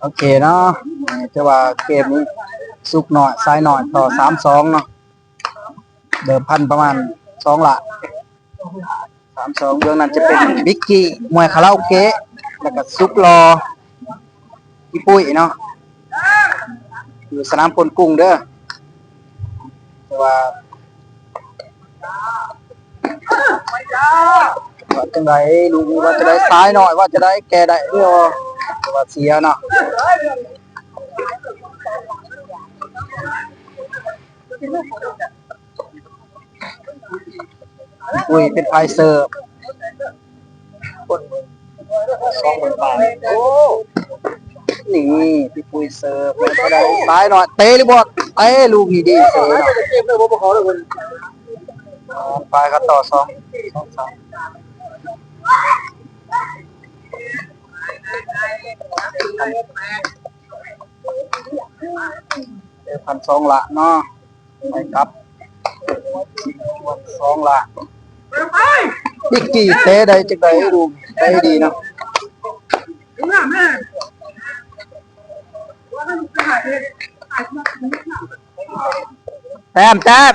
โอเคเนาะจะว่าเกมนี้สุกหน่อยซ้ายหน่อยต่อสามสองเนาะเดิมพันประมาณสองละสามสองเรื่องนั้นจะเป็นบิ๊กกี้มวยคาราโอเกะแล้วก็ซุกรอพี่ปุ้ยเนาะอยู่สนามพลกรุงเด้อแต่ว่าว่าจังได้ลูกว่าจะได้ซ้ายหน่อยว่าจะได้แกได้เด้อแต่ ว่าเสียเนาะอุ้ยเป็นไฟเซอร์สองคนไปโอ้นี่พี่ปุ้ยเสิร์ฟแล้วก็ได้ซ้ายหน่อยเตะหรือบอลเตะลูกนี้ดีเสิร์ฟไปครับต่อสองสองสาม เดี๋ยวพันสองละเนาะไปครับสองละดิกกี้เตะได้จังไดดูเตะดีเนาะแต้มแต้ม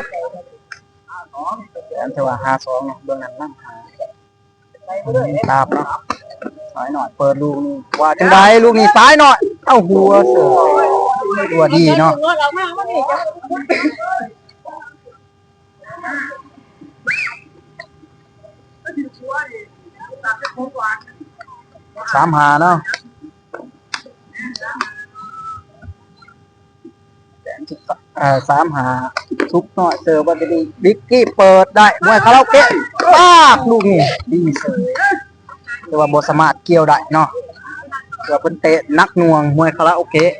แต้มถือว่าห้าสองเนาะเบื้องนั้นนั่งหาตามเนาะ ซ้ายหน่อย เปิดลูกนี่ว่าจังไดลูกนี่ซ้ายหน่อย เอ้าหัวเสือหัวดีเนาะสามหาเนาะเอ่อสามหาทุกหน่อยเจอวันดีบิ๊กกี้เปิดได้มวยคาราโอเกะป้าบลูกนี่ดีเสย แต่ว่าบสามารถเกี่ยวได้เนาะเกือบเป็นเตะนักหน่วงมวยคาราโอเกะ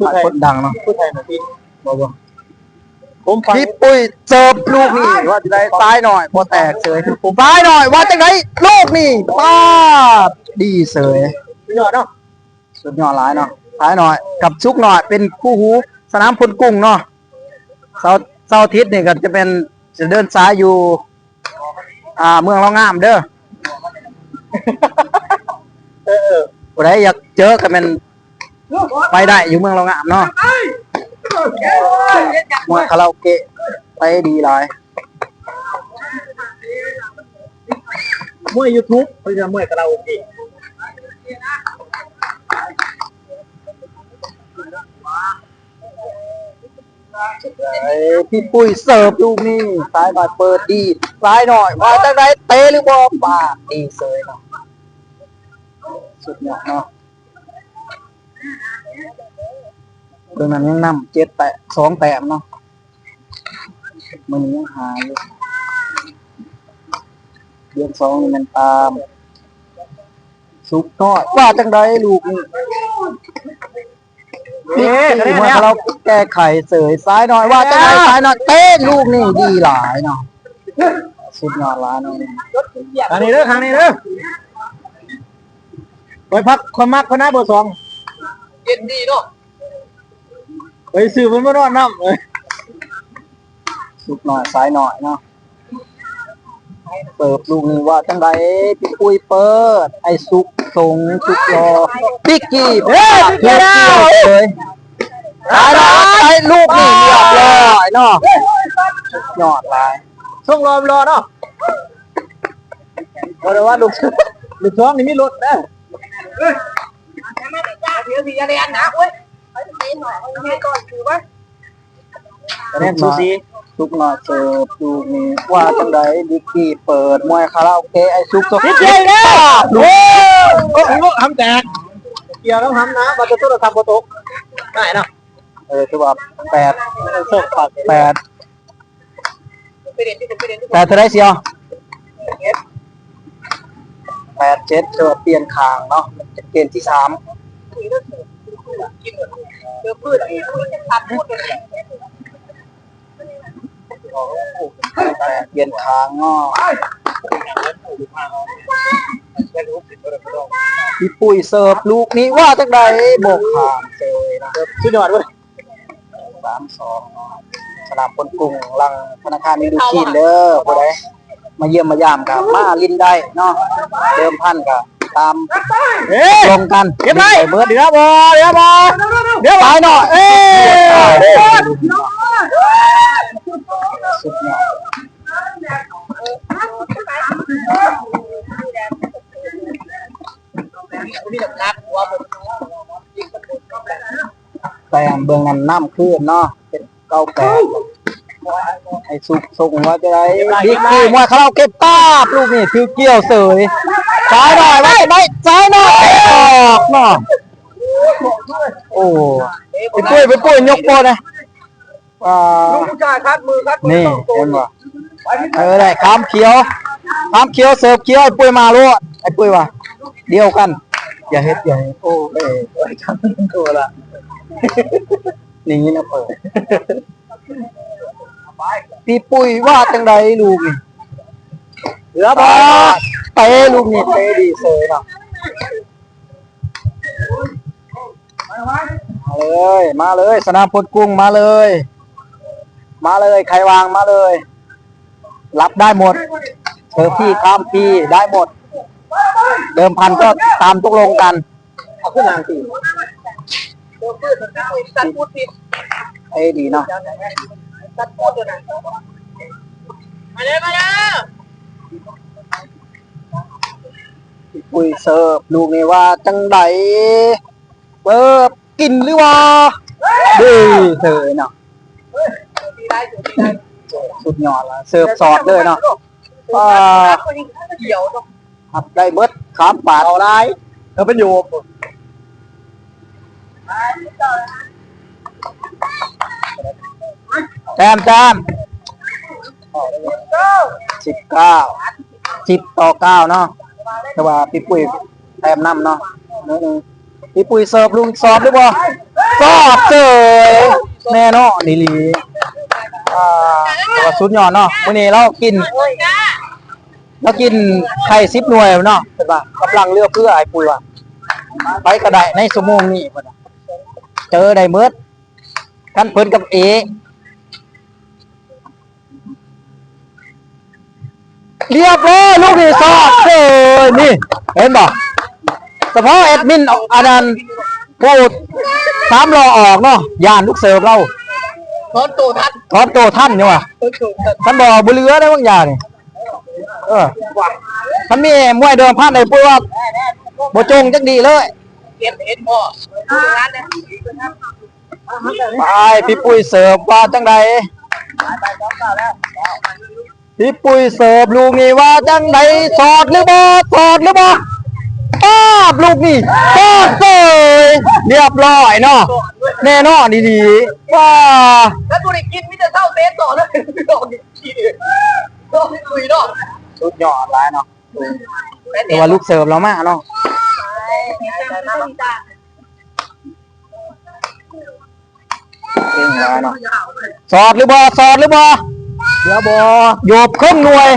หลายคนดังเนาะพูดไทยหน่อยพี่บอกว่าผมฟังพี่ปุ้ยเสิร์ฟลูกนี่ว่าจะได้ซ้ายหน่อยพอแตกเสยผมซ้ายหน่อยว่าจะได้ลูกนี่ป้าบดีเสยยอดเนาะสุดยอดหลายเนาะซ้ายหน่อย กับชุกหน่อยเป็นคู่หู สนามพลกุ้งเนาะเสาร์เสาร์อาทิตย์นี่ก็จะเป็น จะเดินซ้ายอยู่ อ่า เมืองเรางามเด้อเออผู้ใดอยากเจอก็เป็นไปได้อยู่เมืองเรางามเนาะมวยคาราโอเกะไปดีหลายมวยยูทูบเขาจะมวยคาราโอเกะ พี่ปุ้ยเสิร์ฟลูกนี่ซ้ายบาดเปิดดีซ้ายหน่อยว่าจังไดเตะหรือบอลป่าดีเสยเนาะสุดยอดเนาะเรื่งนั้นยังนำเจ็ดแตะสองแต้มเนาะมันยังหายเดือนสองนี่มันตาม สุกน้อยว่าจังไดลูกนี่ นี่นี่คะแนนมาแล้วเราแก้ไขเสยซ้ายหน่อยว่าจะไหนซ้ายหน่อยเต้นลูกนี่ดีหลายเนาะสุดยอดหลายเนาะทางนี้เด้อทางนี้เด้อไปพักคนมักคนหน้าเบอร์สองเย็นดีเนาะไปซื้อมันมานอนน้ำเอ้ยสุดหน่อยซ้ายหน่อยเนาะเปิดลูกนี่ว่าจังไดพี่ปุ้ยเปิด ไอ้สุก ส่งสุกรอปิกกี้เฮ้ยเฮ้ยเลยซ้ายหน่อยไอ้ลูกนี่เรียบร้อยเนาะสุดยอดหลายส่งรอรอเนาะบอกเลยว่าลูกลูกท้องนี่มีรถนะคะแนนซูซีซุกหน่อยเสิร์ฟดูนี่ว่าจังไดดิกกี้เปิดมวยคาราโอเกะไอซุกซุกนิดเดียโอ้ แตกเกี่ยวแล้วทำนะบัตรโทรศัพท์โปรตกได้เนาะเออคือว่าแปดส่งฝากแปดแปดเท่าไรเสียวแปดเจ็ดเจอเปลี่ยนคางเนาะเกมที่สามแปดเปลี่ยนคางเนาะ พี่ปุ้ยเสิร์ฟลูกนี้ว่าจังไดโบกคางเจอนะสุดยอดเว้ยสามสองสนามคนกรุงหลังธนาคารมิดูชีนเด้อผู้ใดมาเยี่ยมมายามกับมาลินได้เนาะเดิมพันกับตามเฮ้ยลงกันเก็บไว้เบิร์ดเดี๋ยวบอเดี๋ยวบอเดี๋ยวตายหน่อยเอ้ยสุดยอด แต่เบื้องนั้นน้ำขึ้นเนาะเป็นเก้าแปดไอ้สุกส่งว่าจะได้บิ๊กกี้มวยเขาเราเก็บป้าบลูกนี่ถือเกี่ยวเสยซ้ายหน่อยไว้ไว้ซ้ายหน่อยออกเนาะโอ้ไปปุ้ยไปปุ้ยยกโปนะอ่าผู้ชายคัดมือคัดมืนี่เห็นป่ะเออได้ขามเขียวขามเขียวเสิร์ฟเขียวไอ้ปุ้ยมาลูกไอ้ปุ้ยว่ะเดียวกัน อย่าเฮ็ดอย่าเฮ็ดโอ้เอ้ยโอ้ยทำตัวละนี่นี่นะเปิดพี่ปุ้ยว่าจังไดลูกนี่เหลือบอเตะลูกนี่เตะดีเสยนะมาเลย มาเลย สนามพลกุ้งมาเลย มาเลย ใครวางมาเลย รับได้หมดเธอพี่ข้ามพี่ได้หมด เดิมพันก็ตามตกลงกันเอาขึ้นนางตีตัดพูดผิดเอ้ยดีเนาะตัดพูดอยู่นะมาเลยมาเลยปุยเสิร์ฟลูกนี่ว่าจังไดเปิบกินหรือว่าดีเสยเนาะดีได้อยู่ดีได้สุดยอดละเสิร์ฟสอดเลยเนาะว่าคนนี้เดี่ยวเนาะ หับได้เบิดขามปาดเอาได้เธอเป็นอยู่แต้มแต้มสิบเก้าสิบต่อเก้าเนาะแต่ว่าพี่ปุ้ยแต้มนำเนาะนิดนึงพี่ปุ้ยเสิร์ฟลุงสอบหรือเปล่าสอบเจยแน่เนาะดีลีอ่าแต่ว่าสุดยอดเนาะวันนี้เรากิน โอ้ยจ้าเรากินไข่ซิปหน่วยเนาะเป็นป่ะกำลังเลือกเพื่อไอ้ปุ้ยว่ะไปกระไดในสมงนี้พุ่นน่ะเจอได้เมิดกันเพิ่นกับเอเรียบร้อยลูกนี่สอดเลยนี่ เห็นบ่เฉพาะแอดมินอันนั้นพูดสามรอออกเนาะยานลูกเสิร์ฟเราตอนตัวทัดทอนโตท่านเนี่ยว่ะตัวถูกท่านบอกบุเรือได้บางอย่างนี่ เออท่านมีมวยเดิมพันในปุ้ยว่าบ่จงจักดีเลยเก็บเห็นบ่งานเนี่ยไปพี่ปุ้ยเสิร์ฟว่าจังใดพี่ปุ้ยเสิร์ฟลูกนี่ว่าจังใดสอดหรือบ่สอดหรือบ่ป้าบลูกนี่สอดเลยเรียบร้อยเนาะแน่นอนดีๆว่าถ้าตัวนี้กินมิจะเท่าเต้ต่อเลยดอกทีเดียวดอกลุยดอก สุดยอดหลายเนาะแต่ว่าลูกเสิร์ฟเรามากเนาะเก่งหลายเนาะสอดหรือบ่สอดหรือบ่เหลือบอโยบครึ่งหน่วย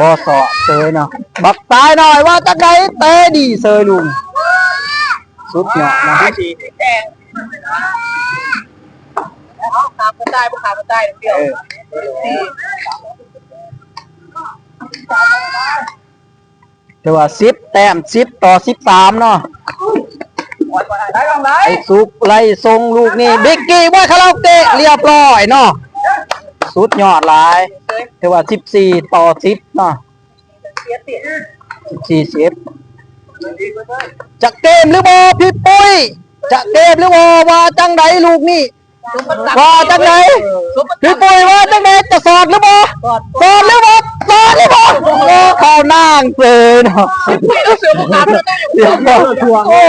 บอสอเซยเนาะบักตายหน่อยว่าจะได้เตะดีเซยลุงสุดยอดนะสีแดงขาคนใต้พวกขาคนใต้เดียว ถือว่าสิบแต้มสิบต่อสิบสามเนาะได้ลองได้ไอ้สุกไล่ทรงลูกนี่บิ๊กกี้ว่าคาราโอเกะเรียบร้อยเนาะสุดยอดหลายถือว่าสิบสี่ต่อสิบเนาะสิบสี่สิบจะเกมหรือบ่พี่ปุ้ยจะเกมหรือบ่ว่าจังไดลูกนี่ว่าจังไดพี่ปุ้ยว่าจังไดจะสอดหรือบ่สอดหรือบ่สอดหรือบ่โอ้เข้า นั่งเลยเนาะไม่ต้องเสือพวกขาคนใต้เดี๋ยวก่อนโอ้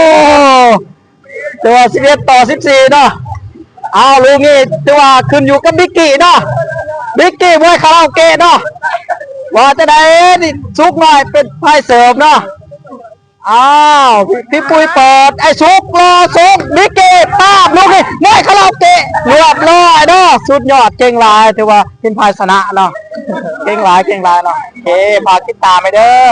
แต่ว่าสิบเอ็ดต่อสิบสี่เนาะเอาลูกนี่ถือว่าขึ้นอยู่กับบิ๊กกี้เนาะบิ๊กกี้มวยคาราโอเกะเนาะว่าจะได้นี่ซุกหน่อยเป็นไพ่เสริมเนาะ อ้าวพี่ปุ้ยเปิดไอ้ซุกรอซุกบิ๊กกี้ตามลูกนี่มวยคาราเกะเรียบร้อยเนาะสุดยอดเก่งหลายถือว่าเป็นภายชนะเนาะเก่งหลายเก่งหลายเนาะโอเคพากติดตามไปเด้อ